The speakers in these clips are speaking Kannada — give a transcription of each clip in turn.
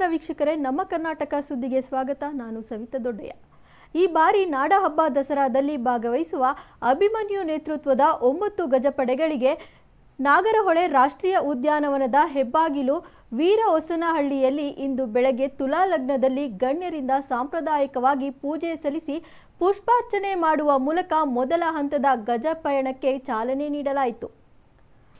ನಮಸ್ಕಾರ ವೀಕ್ಷಕರೇ, ನಮ್ಮ ಕರ್ನಾಟಕ ಸುದ್ದಿಗೆ ಸ್ವಾಗತ. ನಾನು ಸವಿತಾ ದೊಡ್ಡಯ್ಯ. ಈ ಬಾರಿ ನಾಡಹಬ್ಬ ದಸರಾದಲ್ಲಿ ಭಾಗವಹಿಸುವ ಅಭಿಮನ್ಯು ನೇತೃತ್ವದ ಒಂಬತ್ತು ಗಜಪಡೆಗಳಿಗೆ ನಾಗರಹೊಳೆ ರಾಷ್ಟ್ರೀಯ ಉದ್ಯಾನವನದ ಹೆಬ್ಬಾಗಿಲು ವೀರ ಹೊಸನಹಳ್ಳಿಯಲ್ಲಿ ಇಂದು ಬೆಳಗ್ಗೆ ತುಲಾ ಲಗ್ನದಲ್ಲಿ ಗಣ್ಯರಿಂದ ಸಾಂಪ್ರದಾಯಿಕವಾಗಿ ಪೂಜೆ ಸಲ್ಲಿಸಿ ಪುಷ್ಪಾರ್ಚನೆ ಮಾಡುವ ಮೂಲಕ ಮೊದಲ ಹಂತದ ಗಜ ಪಯಣಕ್ಕೆ ಚಾಲನೆ ನೀಡಲಾಯಿತು.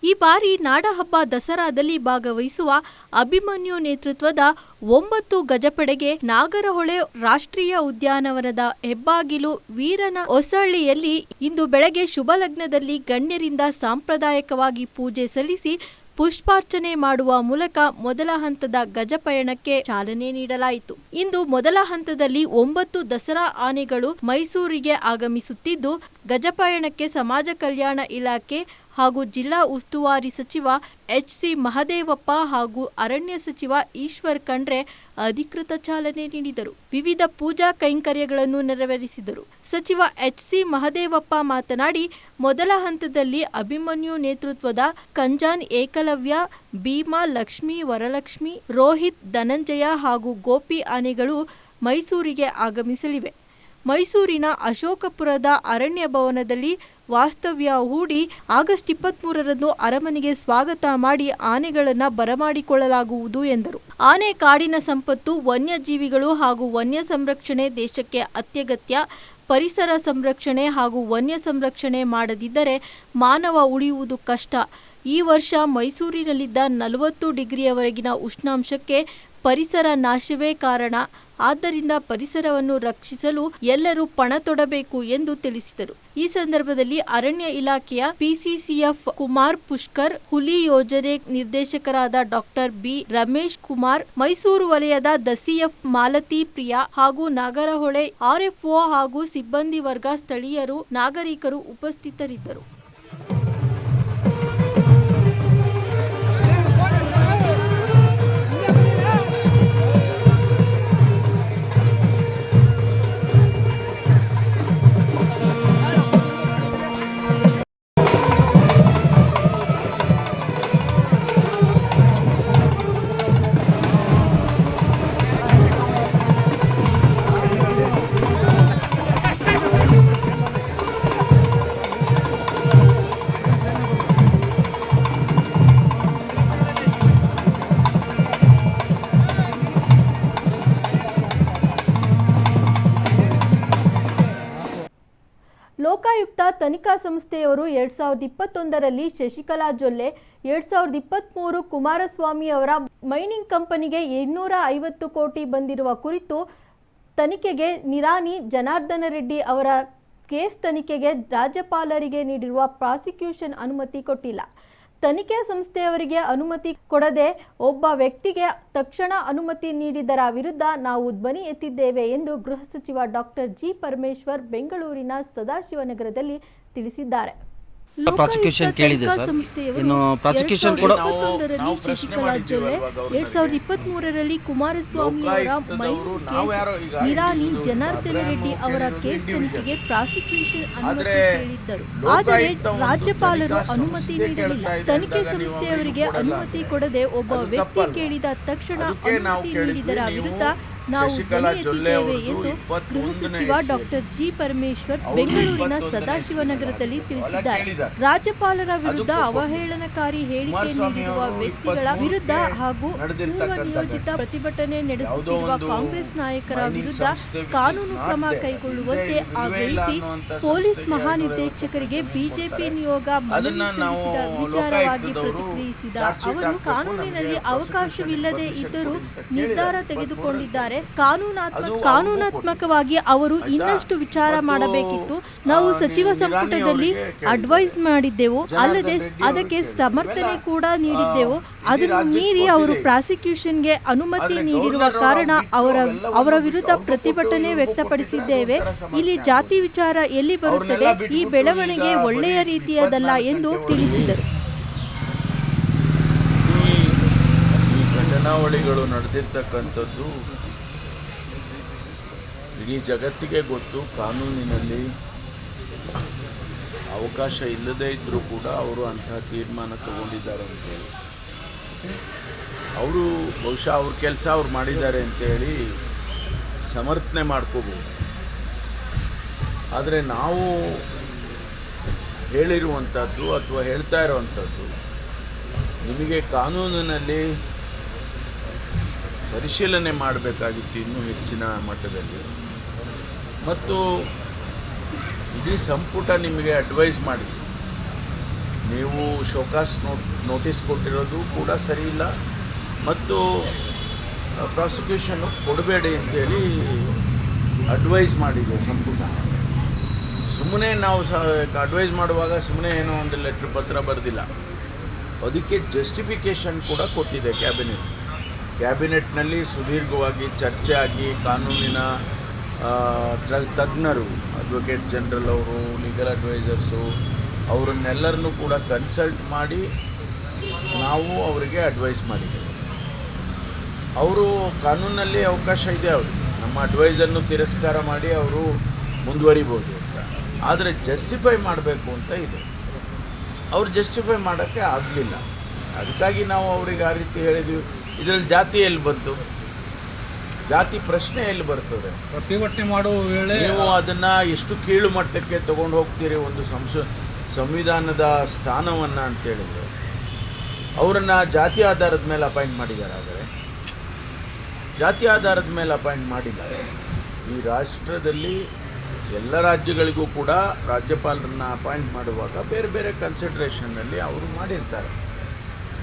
ಈ ಬಾರಿ ನಾಡಹಬ್ಬ ದಸರಾದಲ್ಲಿ ಭಾಗವಹಿಸುವ ಅಭಿಮನ್ಯು ನೇತೃತ್ವದ ಒಂಬತ್ತು ಗಜಪಡೆಗೆ ನಾಗರಹೊಳೆ ರಾಷ್ಟ್ರೀಯ ಉದ್ಯಾನವನದ ಹೆಬ್ಬಾಗಿಲು ವೀರನ ಹೊಸಳ್ಳಿಯಲ್ಲಿ ಇಂದು ಬೆಳಗ್ಗೆ ಶುಭ ಲಗ್ನದಲ್ಲಿ ಗಣ್ಯರಿಂದ ಸಾಂಪ್ರದಾಯಿಕವಾಗಿ ಪೂಜೆ ಸಲ್ಲಿಸಿ ಪುಷ್ಪಾರ್ಚನೆ ಮಾಡುವ ಮೂಲಕ ಮೊದಲ ಹಂತದ ಗಜಪಯಣಕ್ಕೆ ಚಾಲನೆ ನೀಡಲಾಯಿತು. ಇಂದು ಮೊದಲ ಹಂತದಲ್ಲಿ ಒಂಬತ್ತು ದಸರಾ ಆನೆಗಳು ಮೈಸೂರಿಗೆ ಆಗಮಿಸುತ್ತಿದ್ದು ಗಜಪಯಣಕ್ಕೆ ಸಮಾಜ ಕಲ್ಯಾಣ ಇಲಾಖೆ ಹಾಗೂ ಜಿಲ್ಲಾ ಉಸ್ತುವಾರಿ ಸಚಿವ ಎಚ್ ಸಿ ಮಹದೇವಪ್ಪ ಹಾಗೂ ಅರಣ್ಯ ಸಚಿವ ಈಶ್ವರ್ ಖಂಡ್ರೆ ಅಧಿಕೃತ ಚಾಲನೆ ನೀಡಿದರು. ವಿವಿಧ ಪೂಜಾ ಕೈಂಕರ್ಯಗಳನ್ನು ನೆರವೇರಿಸಿದರು. ಸಚಿವ ಎಚ್ ಸಿ ಮಹದೇವಪ್ಪ ಮಾತನಾಡಿ, ಮೊದಲ ಹಂತದಲ್ಲಿ ಅಭಿಮನ್ಯು ನೇತೃತ್ವದ ಕಂಜಾನ್ ಏಕಲವ್ಯ, ಭೀಮಾ ಲಕ್ಷ್ಮಿ, ವರಲಕ್ಷ್ಮಿ, ರೋಹಿತ್ ಧನಂಜಯ ಹಾಗೂ ಗೋಪಿ ಆನೆಗಳು ಮೈಸೂರಿಗೆ ಆಗಮಿಸಲಿವೆ. ಮೈಸೂರಿನ ಅಶೋಕಪುರದ ಅರಣ್ಯ ಭವನದಲ್ಲಿ ವಾಸ್ತವ್ಯ ಹೂಡಿ ಆಗಸ್ಟ್ ಇಪ್ಪತ್ಮೂರರಂದು ಅರಮನೆಗೆ ಸ್ವಾಗತ ಮಾಡಿ ಆನೆಗಳನ್ನು ಬರಮಾಡಿಕೊಳ್ಳಲಾಗುವುದು ಎಂದರು. ಆನೆ ಕಾಡಿನ ಸಂಪತ್ತು, ವನ್ಯಜೀವಿಗಳು ಹಾಗೂ ವನ್ಯ ಸಂರಕ್ಷಣೆ ದೇಶಕ್ಕೆ ಅತ್ಯಗತ್ಯ. ಪರಿಸರ ಸಂರಕ್ಷಣೆ ಹಾಗೂ ವನ್ಯ ಸಂರಕ್ಷಣೆ ಮಾಡದಿದ್ದರೆ ಮಾನವ ಉಳಿಯುವುದು ಕಷ್ಟ. ಈ ವರ್ಷ ಮೈಸೂರಿನಲ್ಲಿದ್ದ ನಲವತ್ತು ಡಿಗ್ರಿಯವರೆಗಿನ ಉಷ್ಣಾಂಶಕ್ಕೆ ಪರಿಸರ ನಾಶವೇ ಕಾರಣ. ಆದ್ದರಿಂದ ಪರಿಸರವನ್ನು ರಕ್ಷಿಸಲು ಎಲ್ಲರೂ ಪಣ ತೊಡಬೇಕು ಎಂದು ತಿಳಿಸಿದರು. ಈ ಸಂದರ್ಭದಲ್ಲಿ ಅರಣ್ಯ ಇಲಾಖೆಯ ಪಿಸಿಸಿಎಫ್ ಕುಮಾರ್ ಪುಷ್ಕರ್, ಹುಲಿ ಯೋಜನೆ ನಿರ್ದೇಶಕರಾದ ಡಾಕ್ಟರ್ ಬಿ ರಮೇಶ್ ಕುಮಾರ್, ಮೈಸೂರು ವಲಯದ ದಸಿಎಫ್ ಮಾಲತಿ ಪ್ರಿಯಾ ಹಾಗೂ ನಾಗರಹೊಳೆ ಆರ್ಎಫ್ಒ ಹಾಗೂ ಸಿಬ್ಬಂದಿ ವರ್ಗ ಸ್ಥಳೀಯರು, ನಾಗರಿಕರು ಉಪಸ್ಥಿತರಿದ್ದರು. ಸಂಸ್ಥೆಯವರು ಎರಡ್ ಸಾವಿರದ ಇಪ್ಪತ್ತೊಂದರಲ್ಲಿ ಶಶಿಕಲಾ ಜೊಲ್ಲೆ, ಎರಡ್ ಸಾವಿರದ ಇಪ್ಪತ್ತ್ಮೂರು ಕುಮಾರಸ್ವಾಮಿ ಅವರ ಮೈನಿಂಗ್ ಕಂಪನಿಗೆ ಇನ್ನೂರ ಐವತ್ತು ಕೋಟಿ ಬಂದಿರುವ ಕುರಿತು ತನಿಖೆಗೆ ನಿರಾನಿ ಜನಾರ್ದನ ರೆಡ್ಡಿ ಅವರ ಕೇಸ್ ತನಿಖೆಗೆ ರಾಜ್ಯಪಾಲರಿಗೆ ನೀಡಿರುವ ಪ್ರಾಸಿಕ್ಯೂಷನ್ ಅನುಮತಿ ಕೊಟ್ಟಿಲ್ಲ. ತನಿಖೆ ಸಂಸ್ಥೆಯವರಿಗೆ ಅನುಮತಿ ಕೊಡದೆ ಒಬ್ಬ ವ್ಯಕ್ತಿಗೆ ತಕ್ಷಣ ಅನುಮತಿ ನೀಡಿದರ ವಿರುದ್ಧ ನಾವು ಧ್ವನಿ ಎತ್ತಿದ್ದೇವೆ ಎಂದು ಗೃಹ ಸಚಿವ ಡಾಕ್ಟರ್ ಜಿ ಪರಮೇಶ್ವರ್ ಬೆಂಗಳೂರಿನ ಸದಾಶಿವನಗರದಲ್ಲಿ ತಿಳಿಸಿದ್ದಾರೆ. ಪ್ರಾಸಿಕ್ಯೂಷನ್ ಕೇಳಿದೆ ಸರ್. ಇನ್ನು ಪ್ರಾಸಿಕ್ಯೂಷನ್ ಕೂಡ ಶಶಿಕಲಾ ಜೊಲ್ಲೆ ಎರಡ್ ಸಾವಿರದ ಇಪ್ಪತ್ತ್ ಮೂರರಲ್ಲಿ ಕುಮಾರಸ್ವಾಮಿ ಅವರ ಮೈಸೂರು ಕೇಸ್ ನಿರಾನಿ ಜನಾರ್ದನ ರೆಡ್ಡಿ ಅವರ ಕೇಸ್ ತನಿಖೆಗೆ ಪ್ರಾಸಿಕ್ಯೂಷನ್ ಅನುಮತಿ ಕೇಳಿದ್ದರು. ಆದರೆ ರಾಜ್ಯಪಾಲರು ಅನುಮತಿ ನೀಡಲಿಲ್ಲ. ತನಿಖೆ ಸಂಸ್ಥೆಯವರಿಗೆ ಅನುಮತಿ ಕೊಡದೆ ಒಬ್ಬ ವ್ಯಕ್ತಿ ಕೇಳಿದ ತಕ್ಷಣ ಅನುಮತಿ ನೀಡಿದರ ವಿರುದ್ಧ ನಾವು ಧ್ವನಿ ಎತ್ತಿದ್ದೇವೆ ಎಂದು ಗೃಹ ಸಚಿವ ಡಾಕ್ಟರ್ ಜಿ ಪರಮೇಶ್ವರ್ ಬೆಂಗಳೂರಿನ ಸದಾಶಿವನಗರದಲ್ಲಿ ತಿಳಿಸಿದ್ದಾರೆ. ರಾಜ್ಯಪಾಲರ ವಿರುದ್ಧ ಅವಹೇಳನಕಾರಿ ಹೇಳಿಕೆ ನೀಡಿರುವ ವ್ಯಕ್ತಿಗಳ ವಿರುದ್ಧ ಹಾಗೂ ಪೂರ್ವ ನಿಯೋಜಿತ ಪ್ರತಿಭಟನೆ ನಡೆಸುತ್ತಿರುವ ಕಾಂಗ್ರೆಸ್ ನಾಯಕರ ವಿರುದ್ಧ ಕಾನೂನು ಕ್ರಮ ಕೈಗೊಳ್ಳುವಂತೆ ಆಗ್ರಹಿಸಿ ಪೊಲೀಸ್ ಮಹಾನಿರ್ದೇಶಕರಿಗೆ ಬಿಜೆಪಿ ನಿಯೋಗ ಮನವಿ ಸಲ್ಲಿಸಿದ ವಿಚಾರವಾಗಿ ಪ್ರತಿಕ್ರಿಯಿಸಿದ ಅವರು ಕಾನೂನಿನಲ್ಲಿ ಅವಕಾಶವಿಲ್ಲದೆ ಇದ್ದರೂ ನಿರ್ಧಾರ ತೆಗೆದುಕೊಂಡಿದ್ದಾರೆ. ಕಾನೂನಾತ್ಮಕ ಕಾನೂನಾತ್ಮಕವಾಗಿ ಅವರು ಇನ್ನಷ್ಟು ವಿಚಾರ ಮಾಡಬೇಕಿತ್ತು. ನಾವು ಸಚಿವ ಸಂಪುಟದಲ್ಲಿ ಅಡ್ವೈಸ್ ಮಾಡಿದ್ದೆವು. ಅಲ್ಲದೆ ಅದಕ್ಕೆ ಸಮರ್ಥನೆ ಕೂಡ ನೀಡಿದ್ದೆವು. ಅದನ್ನು ಮೀರಿ ಅವರು ಪ್ರಾಸಿಕ್ಯೂಷನ್ಗೆ ಅನುಮತಿ ನೀಡಿರುವ ಕಾರಣ ಅವರ ಅವರ ವಿರುದ್ಧ ಪ್ರತಿಭಟನೆ ವ್ಯಕ್ತಪಡಿಸಿದ್ದೇವೆ. ಇಲ್ಲಿ ಜಾತಿ ವಿಚಾರ ಎಲ್ಲಿ ಬರುತ್ತದೆ? ಈ ಬೆಳವಣಿಗೆ ಒಳ್ಳೆಯ ರೀತಿಯದಲ್ಲ ಎಂದು ತಿಳಿಸಿದರು. ಘಟನಾವಳಿಗಳು ನಡೆದಿರ್ತಕ್ಕಂಥದ್ದು ಇಡೀ ಜಗತ್ತಿಗೆ ಗೊತ್ತು, ಕಾನೂನಿನಲ್ಲಿ ಅವಕಾಶ ಇಲ್ಲದೇ ಇದ್ದರೂ ಕೂಡ ಅವರು ಅಂತಹ ತೀರ್ಮಾನ ತಗೊಂಡಿದ್ದಾರೆ ಅಂತೇಳಿ ಅವರು ಬಹುಶಃ ಅವ್ರ ಕೆಲಸ ಅವ್ರು ಮಾಡಿದ್ದಾರೆ ಅಂತೇಳಿ ಸಮರ್ಥನೆ ಮಾಡ್ಕೋಬೋದು. ಆದರೆ ನಾವು ಹೇಳಿರುವಂಥದ್ದು ಅಥವಾ ಹೇಳ್ತಾ ಇರುವಂಥದ್ದು, ನಿಮಗೆ ಕಾನೂನಿನಲ್ಲಿ ಪರಿಶೀಲನೆ ಮಾಡಬೇಕಾಗಿತ್ತು ಇನ್ನೂ ಹೆಚ್ಚಿನ ಮಟ್ಟದಲ್ಲಿ. ಮತ್ತು ಇಡೀ ಸಂಪುಟ ನಿಮಗೆ ಅಡ್ವೈಸ್ ಮಾಡಿ. ನೀವು ಶೋಕಾಸ್ ನೋಟ್ ನೋಟಿಸ್ ಕೊಟ್ಟಿರೋದು ಕೂಡ ಸರಿ ಇಲ್ಲ. ಮತ್ತು ಪ್ರಾಸಿಕ್ಯೂಷನ್ ಕೊಡಬೇಡಿ ಅಂತೇಳಿ ಅಡ್ವೈಸ್ ಮಾಡಿದೆ ಸಂಪುಟ. ಸುಮ್ಮನೆ ನಾವು ಸಹ ಅಡ್ವೈಸ್ ಮಾಡುವಾಗ ಸುಮ್ಮನೆ ಏನೋ ಒಂದು ಲೆಟ್ರ್ ಪತ್ರ ಬರೆದಿಲ್ಲ. ಅದಕ್ಕೆ ಜಸ್ಟಿಫಿಕೇಷನ್ ಕೂಡ ಕೊಟ್ಟಿದೆ ಕ್ಯಾಬಿನೆಟ್ ಕ್ಯಾಬಿನೆಟ್ನಲ್ಲಿ ಸುದೀರ್ಘವಾಗಿ ಚರ್ಚೆ ಆಗಿ, ಕಾನೂನಿನ ತಜ್ಞರು ಅಡ್ವೊಕೇಟ್ ಜನರಲ್ ಅವರು ಲೀಗಲ್ ಅಡ್ವೈಸರ್ಸು ಅವರನ್ನೆಲ್ಲರನ್ನೂ ಕೂಡ ಕನ್ಸಲ್ಟ್ ಮಾಡಿ ನಾವು ಅವರಿಗೆ ಅಡ್ವೈಸ್ ಮಾಡಿದ್ದೇವೆ. ಅವರು ಕಾನೂನಲ್ಲಿ ಅವಕಾಶ ಇದೆ ಅವರು ನಮ್ಮ ಅಡ್ವೈಸನ್ನು ತಿರಸ್ಕಾರ ಮಾಡಿ ಅವರು ಮುಂದುವರಿಬೋದು ಅಂತ. ಆದರೆ ಜಸ್ಟಿಫೈ ಮಾಡಬೇಕು ಅಂತ ಇದೆ. ಅವ್ರು ಜಸ್ಟಿಫೈ ಮಾಡೋಕ್ಕೆ ಆಗಲಿಲ್ಲ. ಅದಕ್ಕಾಗಿ ನಾವು ಅವರಿಗೆ ಆ ರೀತಿ ಹೇಳಿದ್ವಿ. ಇದರಲ್ಲಿ ಜಾತಿ ಎಲ್ಲಿ ಬಂತು? ಜಾತಿ ಪ್ರಶ್ನೆ ಎಲ್ಲಿ ಬರ್ತದೆ? ಪ್ರತಿಭಟನೆ ಮಾಡುವ ವೇಳೆ ನೀವು ಅದನ್ನ ಎಷ್ಟು ಕೀಳು ಮಟ್ಟಕ್ಕೆ ತಗೊಂಡು ಹೋಗ್ತೀರಿ ಒಂದು ಸಂಸ ಸಂವಿಧಾನದ ಸ್ಥಾನವನ್ನು ಅಂತ ಹೇಳಿದ್ರೆ ಅವರನ್ನು ಜಾತಿ ಆಧಾರದ ಮೇಲೆ ಅಪಾಯಿಂಟ್ ಮಾಡಿದ್ದಾರೆ ಆದರೆ. ಜಾತಿ ಆಧಾರದ ಮೇಲೆ ಅಪಾಯಿಂಟ್ ಮಾಡಿದ್ದಾರೆ. ಈ ರಾಷ್ಟ್ರದಲ್ಲಿ ಎಲ್ಲ ರಾಜ್ಯಗಳಿಗೂ ಕೂಡ ರಾಜ್ಯಪಾಲರನ್ನ ಅಪಾಯಿಂಟ್ ಮಾಡುವಾಗ ಬೇರೆ ಬೇರೆ ಕನ್ಸಿಡ್ರೇಷನ್ನಲ್ಲಿ ಅವರು ಮಾಡಿರ್ತಾರೆ.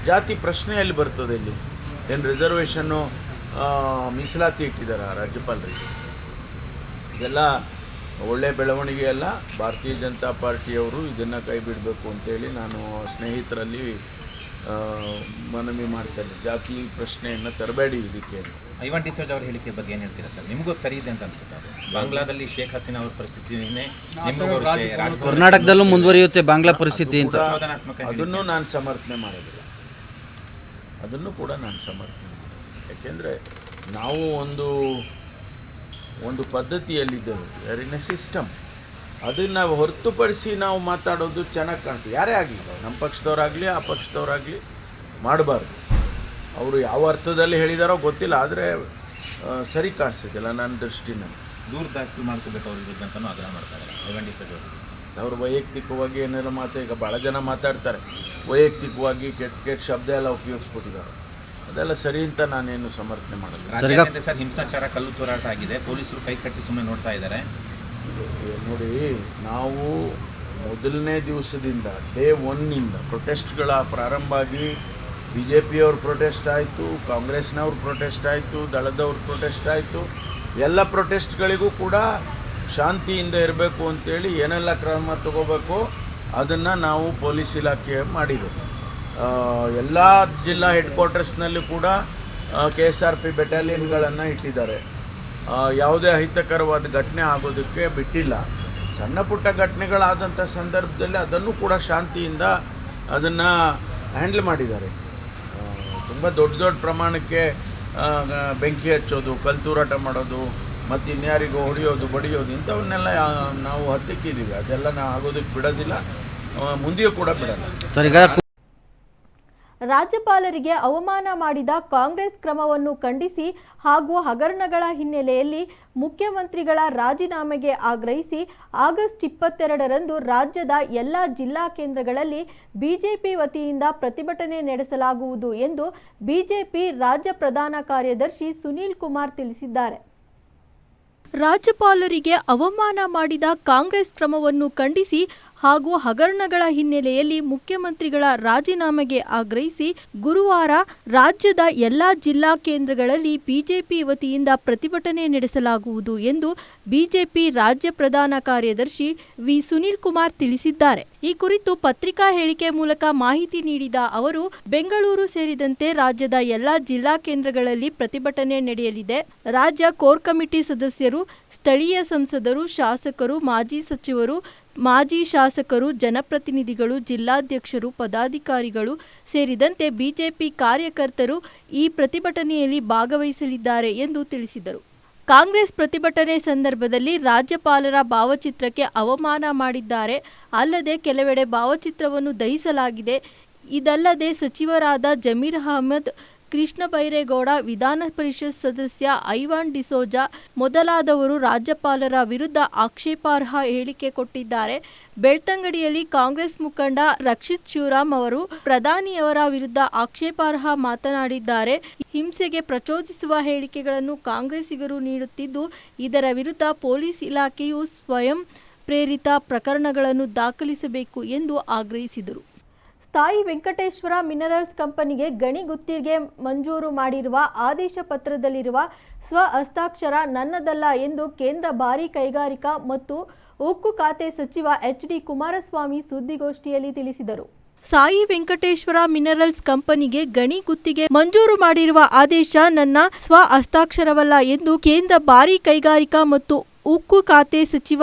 ಜಾತಿ ಪ್ರಶ್ನೆ ಎಲ್ಲಿ ಬರ್ತದೆ ಇಲ್ಲಿ? ಏನು ರಿಸರ್ವೇಷನ್ನು ಮೀಸಲಾತಿ ಇಟ್ಟಿದ್ದಾರೆ ರಾಜ್ಯಪಾಲರಿಗೆ. ಇದೆಲ್ಲ ಒಳ್ಳೆಯ ಬೆಳವಣಿಗೆ ಅಲ್ಲ ಭಾರತೀಯ ಜನತಾ ಪಾರ್ಟಿಯವರು ಇದನ್ನು ಕೈ ಬಿಡಬೇಕು ಅಂತೇಳಿ ನಾನು ಸ್ನೇಹಿತರಲ್ಲಿ ಆ, ಮನವಿ ಮಾಡ್ತೇನೆ ಜಾತಿ ಪ್ರಶ್ನೆಯನ್ನು ತರಬೇಡಿ ಇದಕ್ಕೆ ಐವನ್ ಡಿಸೋಜ್ ಅವರ ಹೇಳಿಕೆ ಬಗ್ಗೆ ಏನು ಹೇಳ್ತೀರಾ ಸರ್? ನಿಮಗೂ ಸರಿ ಇದೆ ಅಂತ ಅನ್ಸುತ್ತೆ? ಬಾಂಗ್ಲಾದಲ್ಲಿ ಶೇಖ್ ಹಸೀನಾ ಅವರ ಪರಿಸ್ಥಿತಿ ನಿಮಗೂ ಕರ್ನಾಟಕದಲ್ಲೂ ಮುಂದುವರಿಯುತ್ತೆ ಬಾಂಗ್ಲಾ ಪರಿಸ್ಥಿತಿ ಅಂತ. ಅದನ್ನು ನಾನು ಸಮರ್ಥನೆ ಮಾಡೋದಿಲ್ಲ. ಅದನ್ನು ಕೂಡ ನಾನು ಸಮರ್ಥನೆ ಯಾಕೆಂದರೆ ನಾವು ಒಂದು ಒಂದು ಪದ್ಧತಿಯಲ್ಲಿದ್ದೇವೆ. ವೆರ್ ಇನ್ ಎ ಸಿಸ್ಟಮ್ ಅದನ್ನು ಹೊರತುಪಡಿಸಿ ನಾವು ಮಾತಾಡೋದು ಚೆನ್ನಾಗಿ ಕಾಣಿಸ್ತದೆ ಯಾರೇ ಆಗಲಿ ನಮ್ಮ ಪಕ್ಷದವರಾಗಲಿ ಆ ಪಕ್ಷದವರಾಗಲಿ ಮಾಡಬಾರ್ದು. ಅವರು ಯಾವ ಅರ್ಥದಲ್ಲಿ ಹೇಳಿದಾರೋ ಗೊತ್ತಿಲ್ಲ ಆದರೆ ಸರಿ ಕಾಣಿಸ್ತಿದ್ದಿಲ್ಲ ನನ್ನ ದೃಷ್ಟಿನ. ದೂರ ದಾಖಲು ಮಾಡ್ಕೋಬೇಕು ಅವ್ರ ವಿರುದ್ಧ ಅಂತಾನೂ ಆಗ್ರಹ ಮಾಡ್ತಾರೆ. ಅವರು ವೈಯಕ್ತಿಕವಾಗಿ ಏನೆಲ್ಲ ಮಾತು ಈಗ ಭಾಳ ಜನ ಮಾತಾಡ್ತಾರೆ. ವೈಯಕ್ತಿಕವಾಗಿ ಕೆಟ್ಟ ಕೆಟ್ಟ ಶಬ್ದ ಎಲ್ಲ ಉಪಯೋಗಿಸ್ಬಿಟ್ಟಿದ್ದಾರೆ. ಅದೆಲ್ಲ ಸರಿ ಅಂತ ನಾನೇನು ಸಮರ್ಥನೆ ಮಾಡಲ್ಲ. ರಾಜ್ಯಾದ್ಯಂತ ಸರ್ ಹಿಂಸಾಚಾರ ಕಲ್ಲು ತೂರಾಟ ಆಗಿದೆ. ಪೊಲೀಸರು ಕೈ ಕಟ್ಟಿ ಸುಮ್ಮನೆ ನೋಡ್ತಾ ಇದ್ದಾರೆ. ನೋಡಿ ನಾವು ಮೊದಲನೇ ದಿವಸದಿಂದ ಡೇ ಒನ್ನಿಂದ ಪ್ರೊಟೆಸ್ಟ್ಗಳ ಪ್ರಾರಂಭ ಆಗಿ ಬಿ ಜೆ ಪಿಯವ್ರ ಪ್ರೊಟೆಸ್ಟ್ ಆಯಿತು ಕಾಂಗ್ರೆಸ್ನವ್ರ ಪ್ರೊಟೆಸ್ಟ್ ಆಯಿತು ದಳದವ್ರ ಪ್ರೊಟೆಸ್ಟ್ ಆಯಿತು. ಎಲ್ಲ ಪ್ರೊಟೆಸ್ಟ್ಗಳಿಗೂ ಕೂಡ ಶಾಂತಿಯಿಂದ ಇರಬೇಕು ಅಂತೇಳಿ ಏನೆಲ್ಲ ಕ್ರಮ ತಗೋಬೇಕು ಅದನ್ನು ನಾವು ಪೊಲೀಸ್ ಇಲಾಖೆ ಮಾಡಿದೆ. ಎಲ್ಲ ಜಿಲ್ಲಾ ಹೆಡ್ ಕ್ವಾರ್ಟರ್ಸ್ನಲ್ಲಿ ಕೂಡ ಕೆ ಎಸ್ ಆರ್ ಪಿ ಬೆಟಾಲಿಯನ್ಗಳನ್ನು ಇಟ್ಟಿದ್ದಾರೆ ಯಾವುದೇ ಅಹಿತಕರವಾದ ಘಟನೆ ಆಗೋದಕ್ಕೆ ಬಿಟ್ಟಿಲ್ಲ. ಸಣ್ಣ ಪುಟ್ಟ ಘಟನೆಗಳಾದಂಥ ಸಂದರ್ಭದಲ್ಲಿ ಅದನ್ನು ಕೂಡ ಶಾಂತಿಯಿಂದ ಅದನ್ನು ಹ್ಯಾಂಡಲ್ ಮಾಡಿದ್ದಾರೆ. ತುಂಬ ದೊಡ್ಡ ದೊಡ್ಡ ಪ್ರಮಾಣಕ್ಕೆ ಬೆಂಕಿ ಹಚ್ಚೋದು, ಕಲ್ತೂರಾಟ ಮಾಡೋದು, ಮತ್ತು ಇನ್ಯಾರಿಗೂ ಹೊಡೆಯೋದು, ಬಡಿಯೋದು, ಇಂಥವನ್ನೆಲ್ಲ ನಾವು ಹತ್ತಿಕ್ಕಿದ್ದೀವಿ. ಅದೆಲ್ಲ ನಾವು ಆಗೋದಕ್ಕೆ ಬಿಡೋದಿಲ್ಲ. ಮುಂದೆಯೂ ಕೂಡ ಬಿಡೋಲ್ಲ. ರಾಜ್ಯಪಾಲರಿಗೆ ಅವಮಾನ ಮಾಡಿದ ಕಾಂಗ್ರೆಸ್ ಕ್ರಮವನ್ನು ಖಂಡಿಸಿ ಹಾಗೂ ಹಗರಣಗಳ ಹಿನ್ನೆಲೆಯಲ್ಲಿ ಮುಖ್ಯಮಂತ್ರಿಗಳ ರಾಜೀನಾಮೆಗೆ ಆಗ್ರಹಿಸಿ ಆಗಸ್ಟ್ ಇಪ್ಪತ್ತೆರಡರಂದು ರಾಜ್ಯದ ಎಲ್ಲ ಜಿಲ್ಲಾ ಕೇಂದ್ರಗಳಲ್ಲಿ ಬಿಜೆಪಿ ವತಿಯಿಂದ ಪ್ರತಿಭಟನೆ ನಡೆಸಲಾಗುವುದು ಎಂದು ಬಿಜೆಪಿ ರಾಜ್ಯ ಪ್ರಧಾನ ಕಾರ್ಯದರ್ಶಿ ಸುನೀಲ್ ಕುಮಾರ್ ತಿಳಿಸಿದ್ದಾರೆ. ರಾಜ್ಯಪಾಲರಿಗೆ ಅವಮಾನ ಮಾಡಿದ ಕಾಂಗ್ರೆಸ್ ಕ್ರಮವನ್ನು ಖಂಡಿಸಿ ಹಾಗೂ ಹಗರಣಗಳ ಹಿನ್ನೆಲೆಯಲ್ಲಿ ಮುಖ್ಯಮಂತ್ರಿಗಳ ರಾಜೀನಾಮೆಗೆ ಆಗ್ರಹಿಸಿ ಗುರುವಾರ ರಾಜ್ಯದ ಎಲ್ಲಾ ಜಿಲ್ಲಾ ಕೇಂದ್ರಗಳಲ್ಲಿ ಬಿಜೆಪಿ ವತಿಯಿಂದ ಪ್ರತಿಭಟನೆ ನಡೆಸಲಾಗುವುದು ಎಂದು ಬಿಜೆಪಿ ರಾಜ್ಯ ಪ್ರಧಾನ ಕಾರ್ಯದರ್ಶಿ ವಿ ಸುನೀಲ್ ಕುಮಾರ್ ತಿಳಿಸಿದ್ದಾರೆ. ಈ ಕುರಿತು ಪತ್ರಿಕಾ ಹೇಳಿಕೆ ಮೂಲಕ ಮಾಹಿತಿ ನೀಡಿದ ಅವರು, ಬೆಂಗಳೂರು ಸೇರಿದಂತೆ ರಾಜ್ಯದ ಎಲ್ಲಾ ಜಿಲ್ಲಾ ಕೇಂದ್ರಗಳಲ್ಲಿ ಪ್ರತಿಭಟನೆ ನಡೆಯಲಿದೆ. ರಾಜ್ಯ ಕೋರ್ ಕಮಿಟಿ ಸದಸ್ಯರು, ಸ್ಥಳೀಯ ಸಂಸದರು, ಶಾಸಕರು, ಮಾಜಿ ಸಚಿವರು ಮಾಜಿ ಶಾಸಕರು, ಜನಪ್ರತಿನಿಧಿಗಳು, ಜಿಲ್ಲಾಧ್ಯಕ್ಷರು, ಪದಾಧಿಕಾರಿಗಳು ಸೇರಿದಂತೆ ಬಿಜೆಪಿ ಕಾರ್ಯಕರ್ತರು ಈ ಪ್ರತಿಭಟನೆಯಲ್ಲಿ ಭಾಗವಹಿಸಲಿದ್ದಾರೆ ಎಂದು ತಿಳಿಸಿದರು. ಕಾಂಗ್ರೆಸ್ ಪ್ರತಿಭಟನೆ ಸಂದರ್ಭದಲ್ಲಿ ರಾಜ್ಯಪಾಲರ ಭಾವಚಿತ್ರಕ್ಕೆ ಅವಮಾನ ಮಾಡಿದ್ದಾರೆ. ಅಲ್ಲದೆ ಕೆಲವೆಡೆ ಭಾವಚಿತ್ರವನ್ನು ದಹಿಸಲಾಗಿದೆ. ಇದಲ್ಲದೆ ಸಚಿವರಾದ ಜಮೀರ್ ಅಹಮದ್ ಕೃಷ್ಣ ಬೈರೇಗೌಡ ವಿಧಾನ ಪರಿಷತ್ ಸದಸ್ಯ ಐವಾನ್ ಡಿಸೋಜ ಮೊದಲಾದವರು ರಾಜ್ಯಪಾಲರ ವಿರುದ್ಧ ಆಕ್ಷೇಪಾರ್ಹ ಹೇಳಿಕೆ ಕೊಟ್ಟಿದ್ದಾರೆ. ಬೆಳ್ತಂಗಡಿಯಲ್ಲಿ ಕಾಂಗ್ರೆಸ್ ಮುಖಂಡ ರಕ್ಷಿತ್ ಶಿವರಾಮ್ ಅವರು ಪ್ರಧಾನಿಯವರ ವಿರುದ್ಧ ಆಕ್ಷೇಪಾರ್ಹ ಮಾತನಾಡಿದ್ದಾರೆ. ಹಿಂಸೆಗೆ ಪ್ರಚೋದಿಸುವ ಹೇಳಿಕೆಗಳನ್ನು ಕಾಂಗ್ರೆಸ್ಸಿಗರು ನೀಡುತ್ತಿದ್ದು, ಇದರ ವಿರುದ್ಧ ಪೊಲೀಸ್ ಇಲಾಖೆಯು ಸ್ವಯಂ ಪ್ರೇರಿತ ಪ್ರಕರಣಗಳನ್ನು ದಾಖಲಿಸಬೇಕು ಎಂದು ಆಗ್ರಹಿಸಿದರು. ಸ್ಥಾಯಿ ವೆಂಕಟೇಶ್ವರ ಮಿನರಲ್ಸ್ ಕಂಪನಿಗೆ ಗಣಿ ಗುತ್ತಿಗೆ ಮಂಜೂರು ಮಾಡಿರುವ ಆದೇಶ ಪತ್ರದಲ್ಲಿರುವ ಸ್ವ ಹಸ್ತಾಕ್ಷರ ನನ್ನದಲ್ಲ ಎಂದು ಕೇಂದ್ರ ಭಾರಿ ಕೈಗಾರಿಕಾ ಮತ್ತು ಉಕ್ಕು ಖಾತೆ ಸಚಿವ ಎಚ್ ಡಿ ಕುಮಾರಸ್ವಾಮಿ ಸುದ್ದಿಗೋಷ್ಠಿಯಲ್ಲಿ ತಿಳಿಸಿದರು. ಸಾಯಿ ವೆಂಕಟೇಶ್ವರ ಮಿನರಲ್ಸ್ ಕಂಪನಿಗೆ ಗಣಿ ಗುತ್ತಿಗೆ ಮಂಜೂರು ಮಾಡಿರುವ ಆದೇಶ ನನ್ನ ಸ್ವ ಹಸ್ತಾಕ್ಷರವಲ್ಲ ಎಂದು ಕೇಂದ್ರ ಭಾರಿ ಕೈಗಾರಿಕಾ ಮತ್ತು ಉಕ್ಕು ಖಾತೆ ಸಚಿವ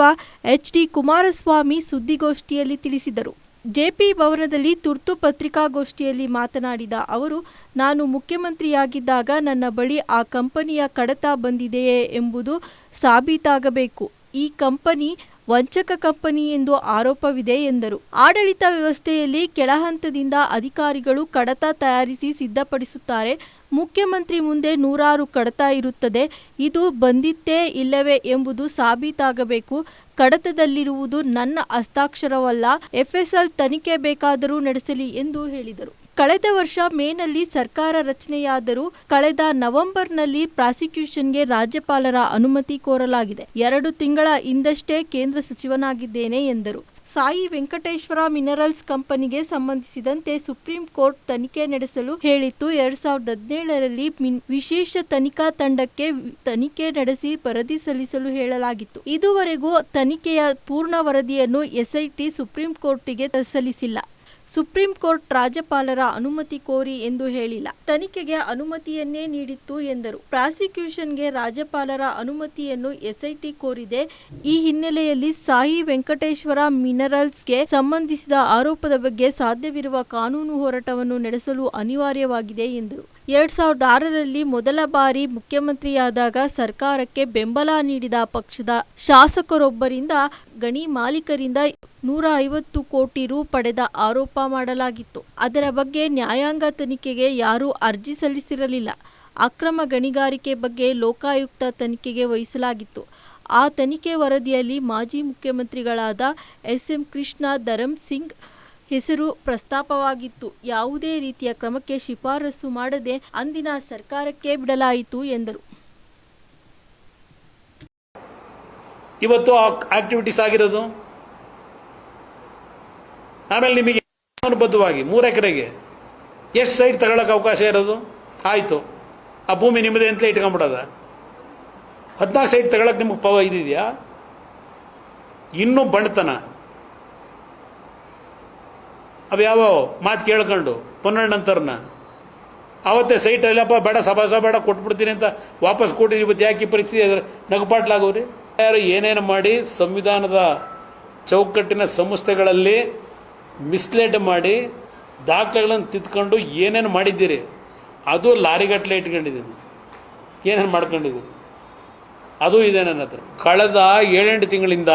ಎಚ್ ಡಿ ಕುಮಾರಸ್ವಾಮಿ ಸುದ್ದಿಗೋಷ್ಠಿಯಲ್ಲಿ ತಿಳಿಸಿದರು. ಜೆಪಿ ಭವನದಲ್ಲಿ ತುರ್ತು ಪತ್ರಿಕಾಗೋಷ್ಠಿಯಲ್ಲಿ ಮಾತನಾಡಿದ ಅವರು, ನಾನು ಮುಖ್ಯಮಂತ್ರಿಯಾಗಿದ್ದಾಗ ನನ್ನ ಬಳಿ ಆ ಕಂಪನಿಯ ಕಡತ ಬಂದಿದೆಯೇ ಎಂಬುದು ಸಾಬೀತಾಗಬೇಕು. ಈ ಕಂಪನಿ ವಂಚಕ ಕಂಪನಿ ಎಂದು ಆರೋಪವಿದೆ ಎಂದರು. ಆಡಳಿತ ವ್ಯವಸ್ಥೆಯಲ್ಲಿ ಕೆಳಹಂತದಿಂದ ಅಧಿಕಾರಿಗಳು ಕಡತ ತಯಾರಿಸಿ ಸಿದ್ಧಪಡಿಸುತ್ತಾರೆ. ಮುಖ್ಯಮಂತ್ರಿ ಮುಂದೆ ನೂರಾರು ಕಡತ ಇರುತ್ತದೆ. ಇದು ಬಂದಿತ್ತೇ ಇಲ್ಲವೇ ಎಂಬುದು ಸಾಬೀತಾಗಬೇಕು. ಕಡತದಲ್ಲಿರುವುದು ನನ್ನ ಹಸ್ತಾಕ್ಷರವಲ್ಲ. ಎಫ್ಎಸ್ಎಲ್ ತನಿಖೆ ಬೇಕಾದರೂ ನಡೆಸಲಿ ಎಂದು ಹೇಳಿದರು. ಕಳೆದ ವರ್ಷ ಮೇನಲ್ಲಿ ಸರ್ಕಾರ ರಚನೆಯಾದರೂ ಕಳೆದ ನವೆಂಬರ್ನಲ್ಲಿ ಪ್ರಾಸಿಕ್ಯೂಷನ್ಗೆ ರಾಜ್ಯಪಾಲರ ಅನುಮತಿ ಕೋರಲಾಗಿದೆ. ಎರಡು ತಿಂಗಳ ಹಿಂದಷ್ಟೇ ಕೇಂದ್ರ ಸಚಿವನಾಗಿದ್ದೇನೆ ಎಂದರು. ಸಾಯಿ ವೆಂಕಟೇಶ್ವರ ಮಿನರಲ್ಸ್ ಕಂಪನಿಗೆ ಸಂಬಂಧಿಸಿದಂತೆ ಸುಪ್ರೀಂ ಕೋರ್ಟ್ ತನಿಖೆ ನಡೆಸಲು ಹೇಳಿತ್ತು. ಎರಡ್ ಸಾವಿರದ ಹದಿನೇಳರಲ್ಲಿ ವಿಶೇಷ ತನಿಖಾ ತಂಡಕ್ಕೆ ತನಿಖೆ ನಡೆಸಿ ವರದಿ ಸಲ್ಲಿಸಲು ಹೇಳಲಾಗಿತ್ತು. ಇದುವರೆಗೂ ತನಿಖೆಯ ಪೂರ್ಣ ವರದಿಯನ್ನು ಎಸ್ಐಟಿ ಸುಪ್ರೀಂ ಕೋರ್ಟಿಗೆ ಸಲ್ಲಿಸಿಲ್ಲ. ಸುಪ್ರೀಂ ಕೋರ್ಟ್ ರಾಜ್ಯಪಾಲರ ಅನುಮತಿ ಕೋರಿ ಎಂದು ಹೇಳಿಲ್ಲ. ತನಿಖೆಗೆ ಅನುಮತಿಯನ್ನೇ ನೀಡಿತ್ತು ಎಂದರು. ಪ್ರಾಸಿಕ್ಯೂಷನ್ಗೆ ರಾಜ್ಯಪಾಲರ ಅನುಮತಿಯನ್ನು ಎಸ್ಐಟಿ ಕೋರಿದೆ. ಈ ಹಿನ್ನೆಲೆಯಲ್ಲಿ ಸಾಯಿ ವೆಂಕಟೇಶ್ವರ ಮಿನರಲ್ಸ್ಗೆ ಸಂಬಂಧಿಸಿದ ಆರೋಪದ ಬಗ್ಗೆ ಸಾಧ್ಯವಿರುವ ಕಾನೂನು ಹೋರಾಟವನ್ನು ನಡೆಸಲು ಅನಿವಾರ್ಯವಾಗಿದೆ ಎಂದರು. ಎರಡ್ ಸಾವಿರದ ಆರರಲ್ಲಿ ಮೊದಲ ಬಾರಿ ಮುಖ್ಯಮಂತ್ರಿಯಾದಾಗ ಸರ್ಕಾರಕ್ಕೆ ಬೆಂಬಲ ನೀಡಿದ ಪಕ್ಷದ ಶಾಸಕರೊಬ್ಬರಿಂದ ಗಣಿ ಮಾಲೀಕರಿಂದ ನೂರ ಐವತ್ತು ಕೋಟಿ ರು ಪಡೆದ ಆರೋಪ ಮಾಡಲಾಗಿತ್ತು. ಅದರ ಬಗ್ಗೆ ನ್ಯಾಯಾಂಗ ತನಿಖೆಗೆ ಯಾರೂ ಅರ್ಜಿ ಸಲ್ಲಿಸಿರಲಿಲ್ಲ. ಅಕ್ರಮ ಗಣಿಗಾರಿಕೆ ಬಗ್ಗೆ ಲೋಕಾಯುಕ್ತ ತನಿಖೆಗೆ ವಹಿಸಲಾಗಿತ್ತು. ಆ ತನಿಖೆ ವರದಿಯಲ್ಲಿ ಮಾಜಿ ಮುಖ್ಯಮಂತ್ರಿಗಳಾದ ಎಸ್ ಎಂ ಕೃಷ್ಣ ಧರಮ್ ಸಿಂಗ್ ಹೆಸರು ಪ್ರಸ್ತಾಪವಾಗಿತ್ತು. ಯಾವುದೇ ರೀತಿಯ ಕ್ರಮಕ್ಕೆ ಶಿಫಾರಸು ಮಾಡದೆ ಅಂದಿನ ಸರ್ಕಾರಕ್ಕೆ ಬಿಡಲಾಯಿತು ಎಂದರು. ಇವತ್ತು ಆಕ್ಟಿವಿಟೀಸ್ ಆಗಿರೋದು? ಆಮೇಲೆ ನಿಮಗೆ ಅನುಬದ್ಧವಾಗಿ ಮೂರು ಎಕರೆಗೆ ಎಷ್ಟು ಸೈಟ್ ತಗೊಳಕ್ಕೆ ಅವಕಾಶ ಇರೋದು? ಆಯಿತು. ಆ ಭೂಮಿ ನಿಮ್ಮದೇ ಅಂತಲೇ ಇಟ್ಕೊಂಡ್ಬಿಡೋದ? ಹದಿನಾಲ್ಕು ಸೈಟ್ ತಗೊಳಕ್ಕೆ ನಿಮಗೆ ಪವ ಇದೆಯಾ ಇನ್ನೂ ಬಂಡತನ. ಅವು ಯಾವ ಮಾತು ಕೇಳ್ಕೊಂಡು ಪೊನ್ನಣ್ಣಂತರ್ನ ಅವತ್ತೇ ಸೈಟ್ ಇಲ್ಲಪ್ಪ ಬೇಡ ಸಭಾಸ ಬೇಡ, ಕೊಟ್ಬಿಡ್ತೀನಿ ಅಂತ ವಾಪಸ್ ಕೊಟ್ಟಿದ್ದೀವಿ ಇವತ್ತು ಯಾಕೆ ಪರಿಸ್ಥಿತಿ ಅದ್ರ ನಗಪಾಟ್ಲಾಗೋರಿ ಯಾರು ಏನೇನು ಮಾಡಿ ಸಂವಿಧಾನದ ಚೌಕಟ್ಟಿನ ಸಂಸ್ಥೆಗಳಲ್ಲಿ ಮಿಸ್ಲೇಟ್ ಮಾಡಿ ದಾಖಲೆಗಳನ್ನು ತಿದ್ಕೊಂಡು ಏನೇನು ಮಾಡಿದ್ದೀರಿ? ಅದು ಲಾರಿಗಟ್ಟಲೆ ಇಟ್ಕೊಂಡಿದ್ದೀನಿ. ಏನೇನು ಮಾಡ್ಕೊಂಡಿದ್ದೀನಿ? ಅದು ಇದೆ ನನ್ನ ಹತ್ರ. ಕಳೆದ ಏಳೆಂಟು ತಿಂಗಳಿಂದ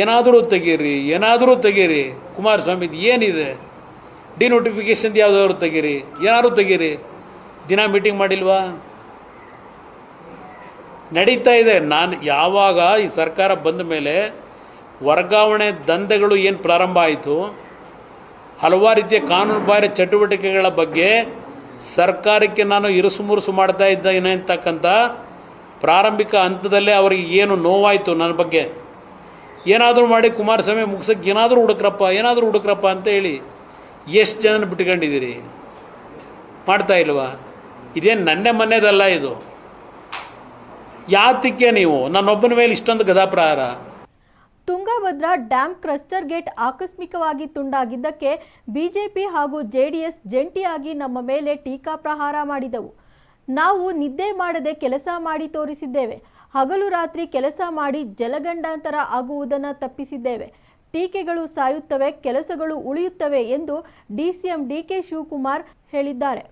ಏನಾದರೂ ತೆಗೀರಿ ಏನಾದರೂ ತೆಗೀರಿ. ಕುಮಾರಸ್ವಾಮಿ ಏನಿದೆ? ಡಿನೋಟಿಫಿಕೇಶನ್ ಯಾವುದಾದ್ರು ತೆಗೀರಿ, ಏನಾದ್ರು ತೆಗೀರಿ. ದಿನ ಮೀಟಿಂಗ್ ಮಾಡಿಲ್ವಾ? ನಡೀತಾ ಇದೆ. ನಾನು ಯಾವಾಗ ಈ ಸರ್ಕಾರ ಬಂದ ಮೇಲೆ ವರ್ಗಾವಣೆ ದಂಧೆಗಳು ಏನು ಪ್ರಾರಂಭ ಆಯಿತು? ಹಲವಾರು ರೀತಿಯ ಕಾನೂನು ಬಾಹಿರ ಚಟುವಟಿಕೆಗಳ ಬಗ್ಗೆ ಸರ್ಕಾರಕ್ಕೆ ನಾನು ಇರುಸು ಮುರುಸು ಮಾಡ್ತಾ ಇದ್ದೇನೆ ಅಂತಕ್ಕಂಥ ಪ್ರಾರಂಭಿಕ ಹಂತದಲ್ಲೇ ಅವರಿಗೆ ಏನು ನೋವಾಯಿತು ನನ್ನ ಬಗ್ಗೆ? ಏನಾದರೂ ಮಾಡಿ ಕುಮಾರಸ್ವಾಮಿ ಮುಗಿಸಕ್ಕೆ ಏನಾದರೂ ಹುಡುಕ್ರಪ್ಪ ಏನಾದರೂ ಹುಡುಕ್ರಪ್ಪ ಅಂತ ಹೇಳಿ ಎಷ್ಟು ಜನನ ಬಿಟ್ಕೊಂಡಿದ್ದೀರಿ? ಮಾಡ್ತಾ ಇಲ್ವಾ? ಇದೇನು ನನ್ನೆ ಮನೆಯದಲ್ಲ ಇದು? ಯಾತಕ್ಕೆ ನೀವು? ನನ್ನೊಬ್ಬನ ಮೇಲೆ ಇಷ್ಟೊಂದು ಗದಾಪ್ರಹಾರ. ತುಂಗಭದ್ರಾ ಡ್ಯಾಂ ಕ್ರಸ್ಟರ್ ಗೇಟ್ ಆಕಸ್ಮಿಕವಾಗಿ ತುಂಡಾಗಿದ್ದಕ್ಕೆ ಬಿಜೆಪಿ ಹಾಗೂ ಜೆಡಿಎಸ್ ಜಂಟಿಯಾಗಿ ನಮ್ಮ ಮೇಲೆ ಟೀಕಾಪ್ರಹಾರ ಮಾಡಿದವು. ನಾವು ನಿದ್ದೆ ಮಾಡದೆ ಕೆಲಸ ಮಾಡಿ ತೋರಿಸಿದ್ದೇವೆ. ಹಗಲು ರಾತ್ರಿ ಕೆಲಸ ಮಾಡಿ ಜಲಗಂಡಾಂತರ ಆಗುವುದನ್ನು ತಪ್ಪಿಸಿದ್ದೇವೆ. ಟೀಕೆಗಳು ಸಾಯುತ್ತವೆ, ಕೆಲಸಗಳು ಉಳಿಯುತ್ತವೆ ಎಂದು ಡಿಸಿಎಂ ಡಿಕೆ ಶಿವಕುಮಾರ್ ಹೇಳಿದ್ದಾರೆ.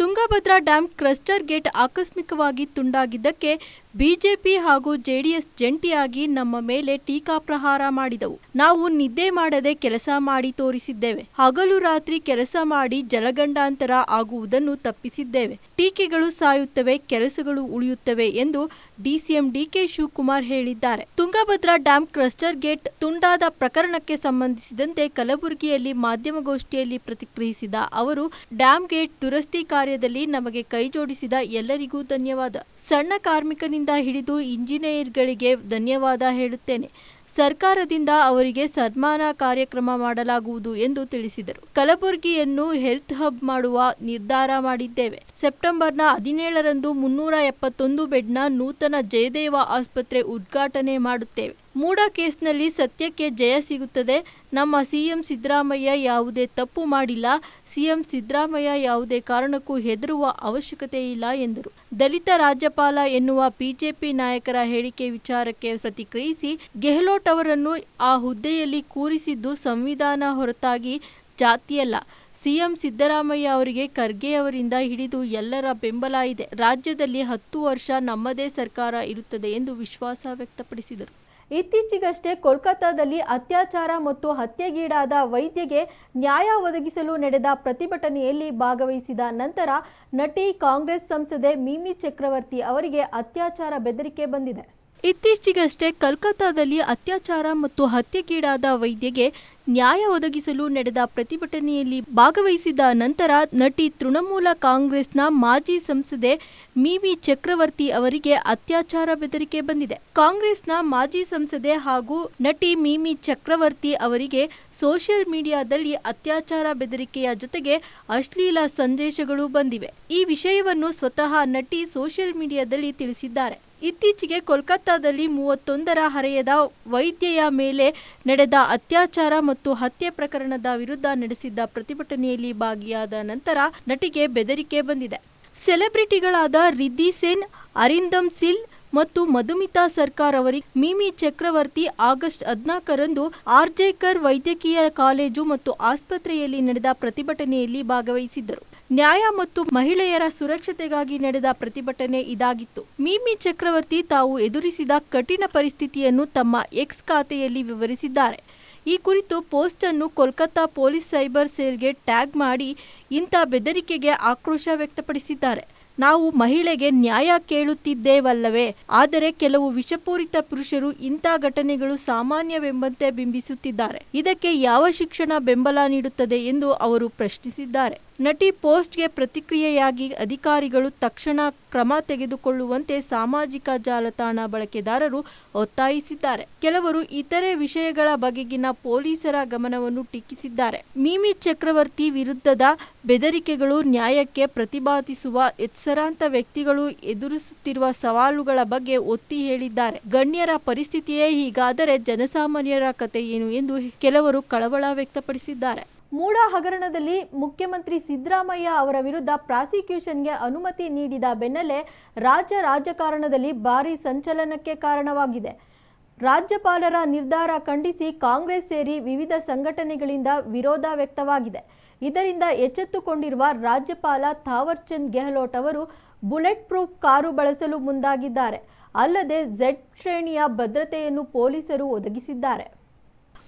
ತುಂಗಭದ್ರಾ ಡ್ಯಾಂ ಕ್ರಸ್ಟರ್ ಗೇಟ್ ಆಕಸ್ಮಿಕವಾಗಿ ತುಂಡಾಗಿದ್ದಕ್ಕೆ ಬಿಜೆಪಿ ಹಾಗೂ ಜೆಡಿಎಸ್ ಜಂಟಿಯಾಗಿ ನಮ್ಮ ಮೇಲೆ ಟೀಕಾಪ್ರಹಾರ ಮಾಡಿದವು. ನಾವು ನಿದ್ದೆ ಮಾಡದೆ ಕೆಲಸ ಮಾಡಿ ತೋರಿಸಿದ್ದೇವೆ. ಹಗಲು ರಾತ್ರಿ ಕೆಲಸ ಮಾಡಿ ಜಲಗಂಡಾಂತರ ಆಗುವುದನ್ನು ತಪ್ಪಿಸಿದ್ದೇವೆ. ಟೀಕೆಗಳು ಸಾಯುತ್ತವೆ, ಕೆಲಸಗಳು ಉಳಿಯುತ್ತವೆ ಎಂದು ಡಿಸಿಎಂ ಡಿಕೆ ಶಿವಕುಮಾರ್ ಹೇಳಿದ್ದಾರೆ. ತುಂಗಭದ್ರಾ ಡ್ಯಾಂ ಕ್ಲಸ್ಟರ್ ಗೇಟ್ ತುಂಡಾದ ಪ್ರಕರಣಕ್ಕೆ ಸಂಬಂಧಿಸಿದಂತೆ ಕಲಬುರಗಿಯಲ್ಲಿ ಮಾಧ್ಯಮಗೋಷ್ಠಿಯಲ್ಲಿ ಪ್ರತಿಕ್ರಿಯಿಸಿದ ಅವರು, ಡ್ಯಾಂ ಗೇಟ್ ದುರಸ್ತಿ ಕಾರ್ಯದಲ್ಲಿ ನಮಗೆ ಕೈಜೋಡಿಸಿದ ಎಲ್ಲರಿಗೂ ಧನ್ಯವಾದ. ಸಣ್ಣ ಕಾರ್ಮಿಕನಿಂದ ಹಿಡಿದು ಇಂಜಿನಿಯರ್ಗಳಿಗೆ ಧನ್ಯವಾದ ಹೇಳುತ್ತೇನೆ. ಸರ್ಕಾರದಿಂದ ಅವರಿಗೆ ಸನ್ಮಾನ ಕಾರ್ಯಕ್ರಮ ಮಾಡಲಾಗುವುದು ಎಂದು ತಿಳಿಸಿದರು. ಕಲಬುರಗಿಯನ್ನು ಹೆಲ್ತ್ ಹಬ್ ಮಾಡುವ ನಿರ್ಧಾರ ಮಾಡಿದ್ದೇವೆ. ಸೆಪ್ಟೆಂಬರ್ನ ಹದಿನೇಳರಂದು ಮುನ್ನೂರ ಎಪ್ಪತ್ತೊಂದು ಬೆಡ್ನ ನೂತನ ಜಯದೇವ ಆಸ್ಪತ್ರೆ ಉದ್ಘಾಟನೆ ಮಾಡುತ್ತೇವೆ. ಮೂಡ ಕೇಸ್ನಲ್ಲಿ ಸತ್ಯಕ್ಕೆ ಜಯ ಸಿಗುತ್ತದೆ. ನಮ್ಮ ಸಿಎಂ ಸಿದ್ದರಾಮಯ್ಯ ಯಾವುದೇ ತಪ್ಪು ಮಾಡಿಲ್ಲ. ಸಿಎಂ ಸಿದ್ದರಾಮಯ್ಯ ಯಾವುದೇ ಕಾರಣಕ್ಕೂ ಹೆದರುವ ಅವಶ್ಯಕತೆ ಇಲ್ಲ ಎಂದರು. ದಲಿತ ರಾಜ್ಯಪಾಲ ಎನ್ನುವ ಬಿಜೆಪಿ ನಾಯಕರ ಹೇಳಿಕೆ ವಿಚಾರಕ್ಕೆ ಪ್ರತಿಕ್ರಿಯಿಸಿ ಗೆಹ್ಲೋಟ್ ಅವರನ್ನು ಆ ಹುದ್ದೆಯಲ್ಲಿ ಕೂರಿಸಿದ್ದು ಸಂವಿಧಾನ ಹೊರತಾಗಿ ಜಾತಿಯಲ್ಲ ಸಿಎಂ ಸಿದ್ದರಾಮಯ್ಯ ಅವರಿಗೆ ಖರ್ಗೆ ಅವರಿಂದ ಹಿಡಿದು ಎಲ್ಲರ ಬೆಂಬಲ ಇದೆ. ರಾಜ್ಯದಲ್ಲಿ ಹತ್ತು ವರ್ಷ ನಮ್ಮದೇ ಸರ್ಕಾರ ಇರುತ್ತದೆ ಎಂದು ವಿಶ್ವಾಸ ವ್ಯಕ್ತಪಡಿಸಿದರು. ಇತ್ತೀಚೆಗಷ್ಟೇ ಕೋಲ್ಕತ್ತಾದಲ್ಲಿ ಅತ್ಯಾಚಾರ ಮತ್ತು ಹತ್ಯೆಗೀಡಾದ ವೈದ್ಯಗೆ ನ್ಯಾಯ ಒದಗಿಸಲು ನಡೆದ ಪ್ರತಿಭಟನೆಯಲ್ಲಿ ಭಾಗವಹಿಸಿದ ನಂತರ ನಟಿ ಕಾಂಗ್ರೆಸ್ ಸಂಸದೆ ಮೀಮಿ ಚಕ್ರವರ್ತಿ ಅವರಿಗೆ ಅತ್ಯಾಚಾರ ಬೆದರಿಕೆ ಬಂದಿದೆ. ಇತ್ತೀಚೆಗಷ್ಟೇ ಕಲ್ಕತ್ತಾದಲ್ಲಿ ಅತ್ಯಾಚಾರ ಮತ್ತು ಹತ್ಯೆಗೀಡಾದ ವೈದ್ಯಗೆ ನ್ಯಾಯ ಒದಗಿಸಲು ನಡೆದ ಪ್ರತಿಭಟನೆಯಲ್ಲಿ ಭಾಗವಹಿಸಿದ ನಂತರ ನಟಿ ತೃಣಮೂಲ ಕಾಂಗ್ರೆಸ್ನ ಮಾಜಿ ಸಂಸದೆ ಮಿವಿ ಚಕ್ರವರ್ತಿ ಅವರಿಗೆ ಅತ್ಯಾಚಾರ ಬೆದರಿಕೆ ಬಂದಿದೆ. ಕಾಂಗ್ರೆಸ್ನ ಮಾಜಿ ಸಂಸದೆ ಹಾಗೂ ನಟಿ ಮೀಮಿ ಚಕ್ರವರ್ತಿ ಅವರಿಗೆ ಸೋಷಿಯಲ್ ಮೀಡಿಯಾದಲ್ಲಿ ಅತ್ಯಾಚಾರ ಬೆದರಿಕೆಯ ಜೊತೆಗೆ ಅಶ್ಲೀಲ ಸಂದೇಶಗಳು ಬಂದಿವೆ. ಈ ವಿಷಯವನ್ನು ಸ್ವತಃ ನಟಿ ಸೋಷಿಯಲ್ ಮೀಡಿಯಾದಲ್ಲಿ ತಿಳಿಸಿದ್ದಾರೆ. ಇತ್ತೀಚೆಗೆ ಕೋಲ್ಕತ್ತಾದಲ್ಲಿ ಮೂವತ್ತೊಂದರ ಹರೆಯದ ವೈದ್ಯೆಯ ಮೇಲೆ ನಡೆದ ಅತ್ಯಾಚಾರ ಮತ್ತು ಹತ್ಯೆ ಪ್ರಕರಣದ ವಿರುದ್ಧ ನಡೆಸಿದ್ದ ಪ್ರತಿಭಟನೆಯಲ್ಲಿ ಭಾಗಿಯಾದ ನಂತರ ನಟಿಗೆ ಬೆದರಿಕೆ ಬಂದಿದೆ. ಸೆಲೆಬ್ರಿಟಿಗಳಾದ ರಿದ್ದಿ ಸೇನ್, ಅರಿಂದಮ್ ಸಿಲ್ ಮತ್ತು ಮಧುಮಿತಾ ಸರ್ಕಾರ್ ಅವರಿಗೆ ಮೀಮಿ ಚಕ್ರವರ್ತಿ ಆಗಸ್ಟ್ ಹದಿನಾಲ್ಕರಂದು ಆರ್ಜೇಕರ್ ವೈದ್ಯಕೀಯ ಕಾಲೇಜು ಮತ್ತು ಆಸ್ಪತ್ರೆಯಲ್ಲಿ ನಡೆದ ಪ್ರತಿಭಟನೆಯಲ್ಲಿ ಭಾಗವಹಿಸಿದ್ದರು. ನ್ಯಾಯ ಮತ್ತು ಮಹಿಳೆಯರ ಸುರಕ್ಷತೆಗಾಗಿ ನಡೆದ ಪ್ರತಿಭಟನೆ ಇದಾಗಿತ್ತು. ಮೀಮಿ ಚಕ್ರವರ್ತಿ ತಾವು ಎದುರಿಸಿದ ಕಠಿಣ ಪರಿಸ್ಥಿತಿಯನ್ನು ತಮ್ಮ ಎಕ್ಸ್ ಖಾತೆಯಲ್ಲಿ ವಿವರಿಸಿದ್ದಾರೆ. ಈ ಕುರಿತು ಪೋಸ್ಟ್ ಅನ್ನು ಕೋಲ್ಕತ್ತಾ ಪೊಲೀಸ್ ಸೈಬರ್ ಸೆಲ್ಗೆ ಟ್ಯಾಗ್ ಮಾಡಿ ಇಂಥ ಬೆದರಿಕೆಗೆ ಆಕ್ರೋಶ ವ್ಯಕ್ತಪಡಿಸಿದ್ದಾರೆ. ನಾವು ಮಹಿಳೆಗೆ ನ್ಯಾಯ ಕೇಳುತ್ತಿದ್ದೇವಲ್ಲವೇ? ಆದರೆ ಕೆಲವು ವಿಷಪೂರಿತ ಪುರುಷರು ಇಂಥ ಘಟನೆಗಳು ಸಾಮಾನ್ಯವೆಂಬಂತೆ ಬಿಂಬಿಸುತ್ತಿದ್ದಾರೆ. ಇದಕ್ಕೆ ಯಾವ ಶಿಕ್ಷಣ ಬೆಂಬಲ ನೀಡುತ್ತದೆ ಎಂದು ಅವರು ಪ್ರಶ್ನಿಸಿದ್ದಾರೆ. ನಟಿ ಪೋಸ್ಟ್ಗೆ ಪ್ರತಿಕ್ರಿಯೆಯಾಗಿ ಅಧಿಕಾರಿಗಳು ತಕ್ಷಣ ಕ್ರಮ ತೆಗೆದುಕೊಳ್ಳುವಂತೆ ಸಾಮಾಜಿಕ ಜಾಲತಾಣ ಬಳಕೆದಾರರು ಒತ್ತಾಯಿಸಿದ್ದಾರೆ. ಕೆಲವರು ಇತರೆ ವಿಷಯಗಳ ಬಗೆಗಿನ ಪೊಲೀಸರ ಗಮನವನ್ನು ಟೀಕಿಸಿದ್ದಾರೆ. ಮೀಮಿ ಚಕ್ರವರ್ತಿ ವಿರುದ್ಧದ ಬೆದರಿಕೆಗಳು ನ್ಯಾಯಕ್ಕೆ ಪ್ರತಿಪಾದಿಸುವ ಎತ್ಸರಾಂತ ವ್ಯಕ್ತಿಗಳು ಎದುರಿಸುತ್ತಿರುವ ಸವಾಲುಗಳ ಬಗ್ಗೆ ಒತ್ತಿ ಹೇಳಿದ್ದಾರೆ. ಗಣ್ಯರ ಪರಿಸ್ಥಿತಿಯೇ ಹೀಗಾದರೆ ಜನಸಾಮಾನ್ಯರ ಕತೆ ಏನು ಎಂದು ಕೆಲವರು ಕಳವಳ ವ್ಯಕ್ತಪಡಿಸಿದ್ದಾರೆ. ಮೂಡ ಹಗರಣದಲ್ಲಿ ಮುಖ್ಯಮಂತ್ರಿ ಸಿದ್ದರಾಮಯ್ಯ ಅವರ ವಿರುದ್ಧ ಪ್ರಾಸಿಕ್ಯೂಷನ್ಗೆ ಅನುಮತಿ ನೀಡಿದ ಬೆನ್ನಲ್ಲೇ ರಾಜ್ಯ ರಾಜಕಾರಣದಲ್ಲಿ ಭಾರೀ ಸಂಚಲನಕ್ಕೆ ಕಾರಣವಾಗಿದೆ. ರಾಜ್ಯಪಾಲರ ನಿರ್ಧಾರ ಖಂಡಿಸಿ ಕಾಂಗ್ರೆಸ್ ಸೇರಿ ವಿವಿಧ ಸಂಘಟನೆಗಳಿಂದ ವಿರೋಧ ವ್ಯಕ್ತವಾಗಿದೆ. ಇದರಿಂದ ಎಚ್ಚೆತ್ತುಕೊಂಡಿರುವ ರಾಜ್ಯಪಾಲ ಥಾವರ್ಚಂದ್ ಗೆಹ್ಲೋಟ್ ಅವರು ಬುಲೆಟ್ ಪ್ರೂಫ್ ಕಾರು ಬಳಸಲು ಮುಂದಾಗಿದ್ದಾರೆ. ಅಲ್ಲದೆ ಝೆಡ್ ಶ್ರೇಣಿಯ ಭದ್ರತೆಯನ್ನು ಪೊಲೀಸರು ಒದಗಿಸಿದ್ದಾರೆ.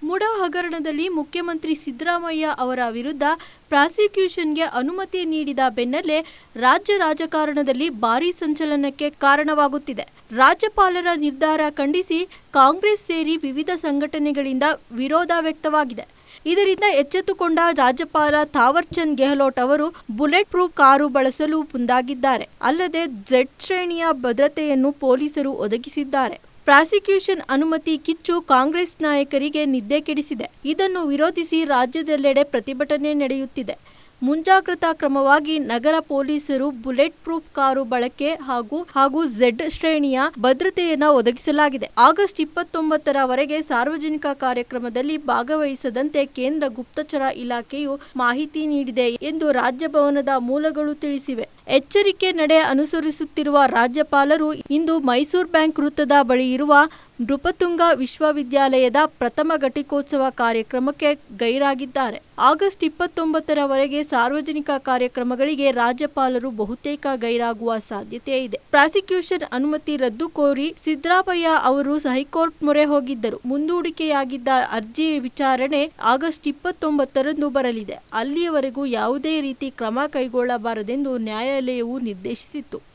ಮುಡಾ ಹಗರಣದಲ್ಲಿ ಮುಖ್ಯಮಂತ್ರಿ ಸಿದ್ದರಾಮಯ್ಯ ಅವರ ವಿರುದ್ಧ ಪ್ರಾಸಿಕ್ಯೂಷನ್ಗೆ ಅನುಮತಿ ನೀಡಿದ ಬೆನ್ನಲ್ಲೇ ರಾಜ್ಯ ರಾಜಕಾರಣದಲ್ಲಿ ಭಾರೀ ಸಂಚಲನಕ್ಕೆ ಕಾರಣವಾಗುತ್ತಿದೆ. ರಾಜ್ಯಪಾಲರ ನಿರ್ಧಾರ ಖಂಡಿಸಿ ಕಾಂಗ್ರೆಸ್ ಸೇರಿ ವಿವಿಧ ಸಂಘಟನೆಗಳಿಂದ ವಿರೋಧ ವ್ಯಕ್ತವಾಗಿದೆ. ಇದರಿಂದ ಎಚ್ಚೆತ್ತುಕೊಂಡ ರಾಜ್ಯಪಾಲ ಥಾವರ್ಚಂದ್ ಗೆಹ್ಲೋಟ್ ಅವರು ಬುಲೆಟ್ ಪ್ರೂಫ್ ಕಾರು ಬಳಸಲು ಮುಂದಾಗಿದ್ದಾರೆ. ಅಲ್ಲದೆ ಝೆಡ್ ಶ್ರೇಣಿಯ ಭದ್ರತೆಯನ್ನು ಪೊಲೀಸರು ಒದಗಿಸಿದ್ದಾರೆ. ಪ್ರಾಸಿಕ್ಯೂಷನ್ ಅನುಮತಿ ಕಿಚ್ಚು ಕಾಂಗ್ರೆಸ್ ನಾಯಕರಿಗೆ ನಿದ್ದೆ ಕೆಡಿಸಿದೆ. ಇದನ್ನು ವಿರೋಧಿಸಿ ರಾಜ್ಯದೆಲ್ಲೆಡೆ ಪ್ರತಿಭಟನೆ ನಡೆಯುತ್ತಿದೆ. ಮುಂಜಾಗ್ರತಾ ಕ್ರಮವಾಗಿ ನಗರ ಪೊಲೀಸರು ಬುಲೆಟ್ ಪ್ರೂಫ್ ಕಾರು ಬಳಕೆ ಹಾಗೂ ಹಾಗೂ ಝೆಡ್ ಶ್ರೇಣಿಯ ಭದ್ರತೆಯನ್ನು ಒದಗಿಸಲಾಗಿದೆ. ಆಗಸ್ಟ್ ಇಪ್ಪತ್ತೊಂಬತ್ತರವರೆಗೆ ಸಾರ್ವಜನಿಕ ಕಾರ್ಯಕ್ರಮದಲ್ಲಿ ಭಾಗವಹಿಸದಂತೆ ಕೇಂದ್ರ ಗುಪ್ತಚರ ಇಲಾಖೆಯು ಮಾಹಿತಿ ನೀಡಿದೆ ಎಂದು ರಾಜ್ಯಭವನದ ಮೂಲಗಳು ತಿಳಿಸಿವೆ. ಎಚ್ಚರಿಕೆ ನಡೆ ಅನುಸರಿಸುತ್ತಿರುವ ರಾಜ್ಯಪಾಲರು ಇಂದು ಮೈಸೂರು ಬ್ಯಾಂಕ್ ವೃತ್ತದ ಬಳಿ ಇರುವ ನೃಪತುಂಗ ವಿಶ್ವವಿದ್ಯಾಲಯದ ಪ್ರಥಮ ಘಟಿಕೋತ್ಸವ ಕಾರ್ಯಕ್ರಮಕ್ಕೆ ಗೈರಾಗಿದ್ದಾರೆ. ಆಗಸ್ಟ್ ಇಪ್ಪತ್ತೊಂಬತ್ತರವರೆಗೆ ಸಾರ್ವಜನಿಕ ಕಾರ್ಯಕ್ರಮಗಳಿಗೆ ರಾಜ್ಯಪಾಲರು ಬಹುತೇಕ ಗೈರಾಗುವ ಸಾಧ್ಯತೆ ಇದೆ. ಪ್ರಾಸಿಕ್ಯೂಷನ್ ಅನುಮತಿ ರದ್ದು ಕೋರಿ ಸಿದ್ದರಾಮಯ್ಯ ಅವರು ಹೈಕೋರ್ಟ್ ಮೊರೆ ಹೋಗಿದ್ದರು. ಮುಂದೂಡಿಕೆಯಾಗಿದ್ದ ಅರ್ಜಿ ವಿಚಾರಣೆ ಆಗಸ್ಟ್ ಇಪ್ಪತ್ತೊಂಬತ್ತರಂದು ಬರಲಿದೆ. ಅಲ್ಲಿಯವರೆಗೂ ಯಾವುದೇ ರೀತಿ ಕ್ರಮ ಕೈಗೊಳ್ಳಬಾರದೆಂದು ನ್ಯಾಯಾಲಯವು ನಿರ್ದೇಶಿಸಿತ್ತು.